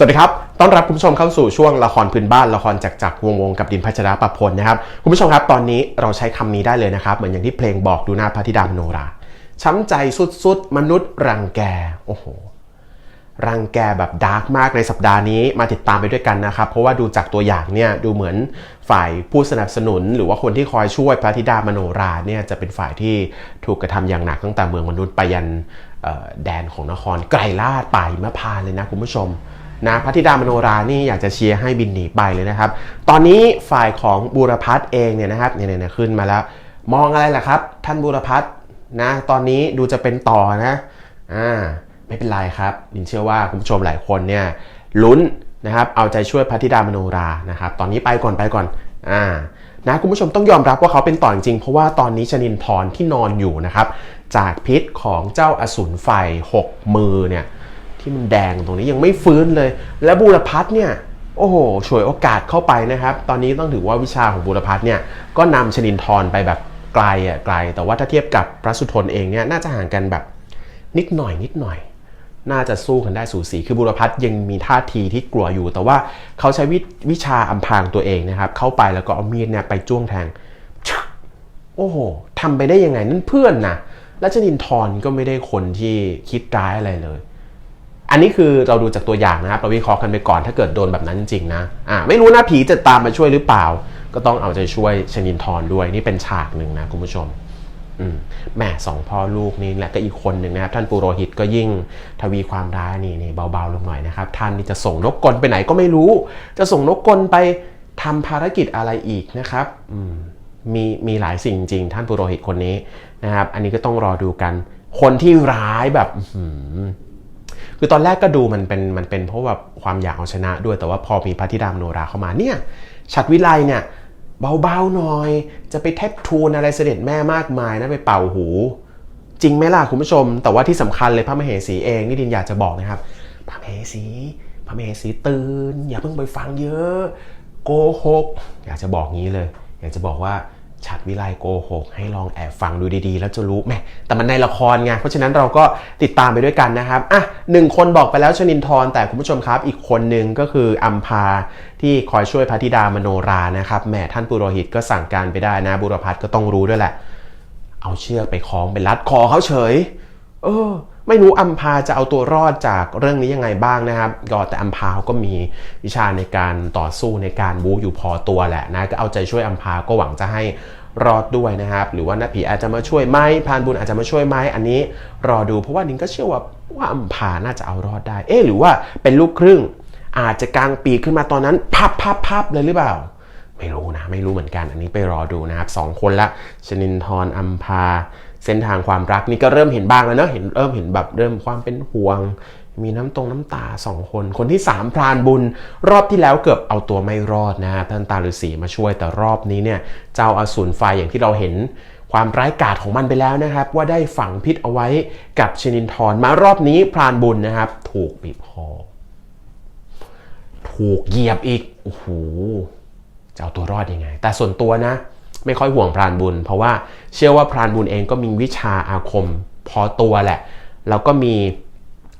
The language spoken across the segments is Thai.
สวัสดีครับ ต้อนรับคุณผู้ชมเข้าสู่ช่วงละครพื้นบ้านละครจากจักรวงวงกับดินพัชราประพลนะครับ คุณผู้ชมครับ ตอนนี้เราใช้คำนี้ได้เลยนะครับ เหมือนอย่างที่เพลงบอกดูหน้าพระธิดามโนรา ช้ำใจสุดๆ มนุษย์รังแก โอ้โห รังแกแบบดาร์กมากในสัปดาห์นี้มาติดตามไปด้วยกันนะครับ เพราะว่าดูจากตัวอย่างเนี่ยดูเหมือนฝ่ายผู้สนับสนุน หรือว่าคนที่คอยช่วยพระธิดามโนราเนี่ยจะเป็นฝ่ายที่ถูกกระทำอย่างหนักตั้งแต่เมืองมนุษย์ไปยันแดนของนครไกรลาดป่าหิมพานเลยนะคุณผู้ชม นะพระธิดามโนรานี่อยากจะเชียร์ให้บินหนีไปเลยนะครับ ตอนนี้ฝ่ายของบูรพัฒน์เองเนี่ยนะครับเนี่ยขึ้นมาแล้ว มองอะไรล่ะครับ ท่านบูรพัฒน์นะตอนนี้ดูจะเป็นต่อนะอ่าไม่เป็นไรครับดินเชื่อว่าคุณผู้ชมหลายคนเนี่ยลุ้นนะครับเอาใจช่วยพระธิดามโนรานะครับตอนนี้ไปก่อนไปก่อนอ่านะคุณผู้ชมต้องยอมรับว่าเขาเป็นต่อจริงเพราะว่าตอนนี้ชนินทรที่นอนอยู่นะครับจากพิษของเจ้าอสูรไฟหกมือเนี่ย ที่มันแดงตรงนี้ยังไม่ฟื้นเลย และบูรพัฒน์เนี่ยโอ้โหฉวยโอกาสเข้าไปนะครับ ตอนนี้ต้องถือว่าวิชาของบูรพัฒน์เนี่ยก็นำชนินทรไปแบบไกลอะไกล แต่ว่าถ้าเทียบกับพระสุทนเองเนี่ยน่าจะห่างกันแบบนิดหน่อยนิดหน่อย น่าจะสู้กันได้สูสี คือบุรพัฒน์ยังมีท่าทีที่กลัวอยู่ แต่ว่าเขาใช้ววิชาอำพรางตัวเองนะครับ เข้าไปแล้วก็เอามีดเนี่ยไปจ้วงแทง โอ้โหทำไปได้ยังไงนั่นเพื่อนนะและชนินทรก็ไม่ได้คนที่คิดร้ายอะไรเลย อันนี้คือเราดูจากตัวอย่างนะครับเราวิเคราะห์กันไปก่อนถ้าเกิดโดนแบบนั้นจริงๆนะอ่าไม่รู้นะผีจะตามมาช่วยหรือเปล่า ก็ต้องเอาใจช่วยชนินทรด้วยนี่เป็นฉากหนึ่งนะคุณผู้ชมอืมแหม่สองพ่อลูกนี่แหละก็อีกคนหนึ่งนะครับท่านปุโรหิตก็ยิ่งทวีความร้ายนี่นี่เบาๆลงหน่อยนะครับ ท่านนี่จะส่งนกกลไปไหนก็ไม่รู้ จะส่งนกกลไปทำภารกิจอะไรอีกนะครับอืมมีมีหลายสิ่งจริงท่านปุโรหิตคนนี้นะครับ อันนี้ก็ต้องรอดูกัน คนที่ร้ายแบบอื คือตอนแรกก็ดูมันเป็นมันเป็นเพราะแบบความอยากเอาชนะด้วยแต่ว่าพอมีพระธิดามโนราเข้ามาเนี่ยฉัดวิไลเนี่ยเบาๆหน่อย จะไปเทบทูนอะไรเสด็จแม่มากมายนะไปเป่าหู จริงไหมล่ะคุณผู้ชม แต่ว่าที่สำคัญเลยพระมเหสีเองนี่ดินอยากจะบอกนะครับ พระมเหสีพระมเหสีตื่น อย่าเพิ่งไปฟังเยอะ โกหก อยากจะบอกงี้เลย อยากจะบอกว่า ฉัดวิไลโกหกให้ลองแอบฟังดูดีๆ แล้วจะรู้แหมแต่มันในละครไง เพราะฉะนั้นเราก็ติดตามไปด้วยกันนะครับ อะหนึ่งคนบอกไปแล้วชนินทร์แต่คุณผู้ชมครับ อีกคนหนึ่งก็คืออัมพาที่คอยช่วยพระธิดามโนรานะครับแหมท่านปุโรหิตก็สั่งการไปได้นะบุรพัฒก็ต้องรู้ด้วยแหละ เอาเชือกไปคล้องไปรัดคอเขาเฉย เออ ไม่รู้อัมพาจะเอาตัวรอดจากเรื่องนี้ยังไงบ้างนะครับก็แต่อัมพาเขาก็มีวิชาในการต่อสู้ในการบู๊อยู่พอตัวแหละนะก็เอาใจช่วยอัมพาก็หวังจะให้รอดด้วยนะครับ หรือว่านาผีอาจจะมาช่วยไหมพานบุญอาจจะมาช่วยไหมอันนี้รอดูเพราะว่านิงก็เชื่อว่าว่าอัมพาน่าจะเอารอดได้ เอ๊หรือว่าเป็นลูกครึ่ง อาจจะกลางปีขึ้นมาตอนนั้นพับพับพับเลยหรือเปล่า ไม่รู้นะ ไม่รู้เหมือนกัน อันนี้ไปรอดูนะครับสองคนละชนินทรอัมพา เส้นทางความรักนี่ก็เริ่มเห็นบ้างแล้วเนอะเห็นเริ่มเห็นแบบเริ่มความเป็นห่วง มีน้ำตรงน้ำตาสองคน คนที่สามพรานบุญ รอบที่แล้วเกือบเอาตัวไม่รอดนะท่านตาฤาษีมาช่วยแต่รอบนี้เนี่ยเจ้าอสูรไฟอย่างที่เราเห็นความร้ายกาจของมันไปแล้วนะครับ ว่าได้ฝังพิษเอาไว้กับชนินทรมารอบนี้พรานบุญนะครับ ถูกบีบคอถูกเหยียบอีกโอ้โหจะเอาตัวรอดยังไง แต่ส่วนตัวนะ ไม่ค่อยห่วงพรานบุญ เพราะว่าเชื่อว่าพรานบุญเองก็มีวิชาอาคมพอตัวแหละ แล้วก็มี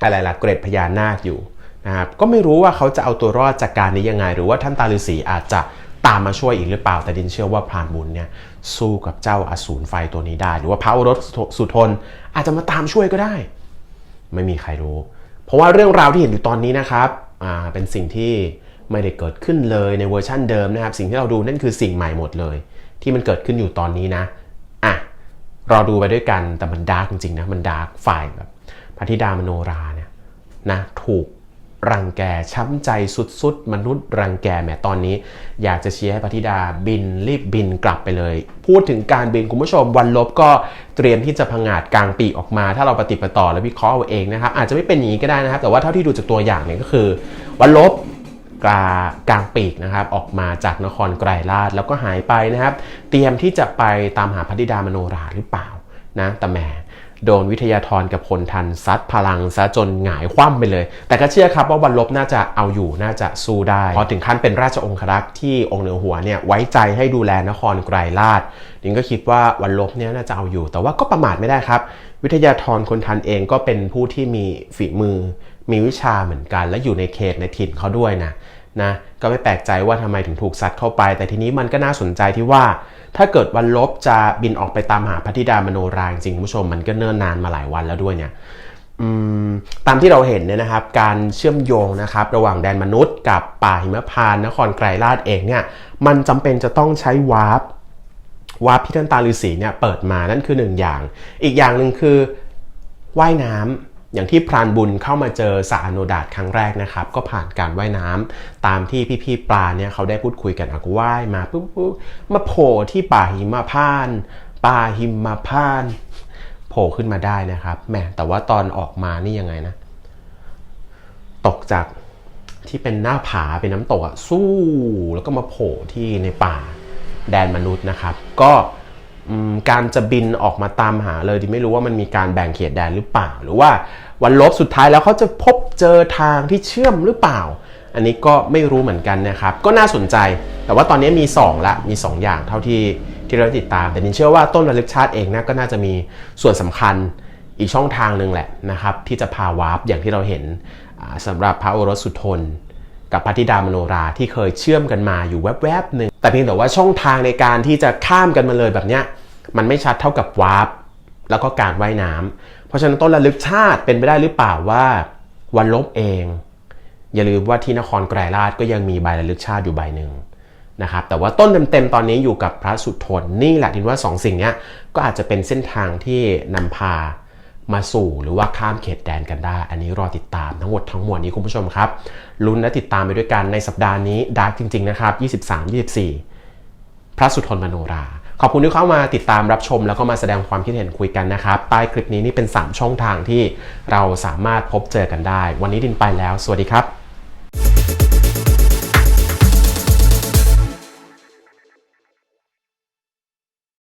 อะไรล่ะเกร็ดพญานาคอยู่นะครับก็ไม่รู้ว่าเขาจะเอาตัวรอดจากการนี้ยังไง หรือว่าท่านตาฤาษีอาจจะตามมาช่วยอีกหรือเปล่า แต่ดินเชื่อว่าพรานบุญเนี่ยสู้กับเจ้าอสูรไฟตัวนี้ได้ หรือว่าพระโอรสสุทนอาจจะมาตามช่วยก็ได้ ไม่มีใครรู้ เพราะว่าเรื่องราวที่เห็นอยู่ตอนนี้นะครับอ่าเป็นสิ่งที่ไม่ได้เกิดขึ้นเลยในเวอร์ชั่นเดิมนะครับ สิ่งที่เราดูนั่นคือสิ่งใหม่หมดเลย ที่มันเกิดขึ้นอยู่ตอนนี้นะอะรอดูไปด้วยกันแต่มันดาร์กจริงๆนะมันดาร์กฝ่ายแบบพระธิดามโนราเนี่ยนะถูกรังแกช้ำใจสุดๆ มนุษย์รังแกแหมตอนนี้ อยากจะเชียร์ให้พระธิดาบินรีบบินกลับไปเลย พูดถึงการบินคุณผู้ชมวันลบก็เตรียมที่จะพังงาดกลางปีออกมา ถ้าเราปฏิปต่อและวิเคราะห์เอาเองนะครับอาจจะไม่เป็นอย่างนี้ก็ได้นะครับ แต่ว่าเท่าที่ดูจากตัวอย่างเนี่ยก็คือ วันลบ กลากลางปีกนะครับออกมาจากนครไกรลาดแล้วก็หายไปนะครับ เตรียมที่จะไปตามหาพระธิดามโนราหรือเปล่านะแต่แหมโดนวิทยาธรกับพลทันซัดพลังซะจนหงายคว่ำไปเลย แต่ก็เชื่อครับว่าวันลบน่าจะเอาอยู่น่าจะสู้ได้พอถึงขั้นเป็นราชองครักษ์ที่องค์เหนือหัวเนี่ยไว้ใจให้ดูแลนครไกรลาดดิงก็คิดว่าวันลบเนี่ยน่าจะเอาอยู่ แต่ว่าก็ประมาทไม่ได้ครับ วิทยาธรคนทันเองก็เป็นผู้ที่มีฝีมือ มีวิชาเหมือนกัน และอยู่ในเขตในถิ่นเขาด้วยนะนะก็ไม่แปลกใจว่าทำไมถึงถูกซัดเข้าไป แต่ทีนี้มันก็น่าสนใจที่ว่า ถ้าเกิดวันลบจะบินออกไปตามหาพระธิดามโนราจริงคุณผู้ชมมันก็เนิ่นนานมาหลายวันแล้วด้วยเนี่ยตามที่เราเห็นเนี่ยนะครับการเชื่อมโยงนะครับระหว่างแดนมนุษย์กับป่าหิมพานนครไกรลาดเองเนี่ยมันจำเป็นจะต้องใช้วาร์ปวาร์ปที่ท่านตาฤาษีเนี่ยเปิดมานั่นคือหนึ่งอย่าง อีกอย่างหนึ่งคือว่ายน้ำ อย่างที่พรานบุญเข้ามาเจอสาอโนดาตครั้งแรกนะครับ ก็ผ่านการว่ายน้ำตามที่พี่ๆปลาเนี่ยเขาได้พูดคุยกันอะก็ว่ายมาปุ๊บปุ๊บมาโผล่ที่ป่าหิมพานป่าหิมพานโผล่ขึ้นมาได้นะครับแหมแต่ว่าตอนออกมานี่ยังไงนะ ตกจากที่เป็นหน้าผาเป็นน้ำตกอะสู้แล้วก็มาโผล่ที่ในป่าแดนมนุษย์นะครับ ก็ การจะบินออกมาตามหาเลยดิไม่รู้ว่ามันมีการแบ่งเขตแดนหรือเปล่า หรือว่าวันลบสุดท้ายแล้วเขาจะพบเจอทางที่เชื่อมหรือเปล่า อันนี้ก็ไม่รู้เหมือนกันนะครับ ก็น่าสนใจ แต่ว่าตอนนี้มี 2 ละ มี 2 อย่างเท่าที่ที่เราติดตาม แต่นินเชื่อว่าต้นระลึกชาติเองนะก็น่าจะมีส่วนสำคัญอีกช่องทางหนึ่งแหละนะครับ ที่จะพาวาร์ปอย่างที่เราเห็นอ่าสำหรับพระโอรสสุทน กับพระธิดามโนราที่เคยเชื่อมกันมาอยู่แวบๆหนึ่ง แต่เพียงแต่ว่าช่องทางในการที่จะข้ามกันมาเลยแบบเนี้ยมันไม่ชัดเท่ากับวาร์ปแล้วก็การว่ายน้ำเพราะฉะนั้นต้นระลึกชาติเป็นไปได้หรือเปล่าว่าวันลบเอง อย่าลืมว่าที่นครไกรลาดก็ยังมีใบระลึกชาติอยู่ใบหนึ่งนะครับแต่ว่าต้นเต็มๆตอนนี้อยู่กับพระสุทนนี่แหละทินว่าสองสิ่งนี้ก็อาจจะเป็นเส้นทางที่นำพา มาสู่หรือว่าข้ามเขตแดนกันได้ อันนี้รอติดตามทั้งหมดทั้งมวลนี้คุณผู้ชมครับลุ้นและติดตามไปด้วยกันในสัปดาห์นี้ดาร์กจริง ๆ นะครับ 23-24 พระสุทนมโนราขอบคุณที่เข้ามาติดตามรับชมแล้วก็มาแสดงความคิดเห็นคุยกันนะครับใต้คลิปนี้นี่เป็น 3 ช่องทางที่เราสามารถพบเจอกันได้ วันนี้ดินไปแล้ว สวัสดีครับ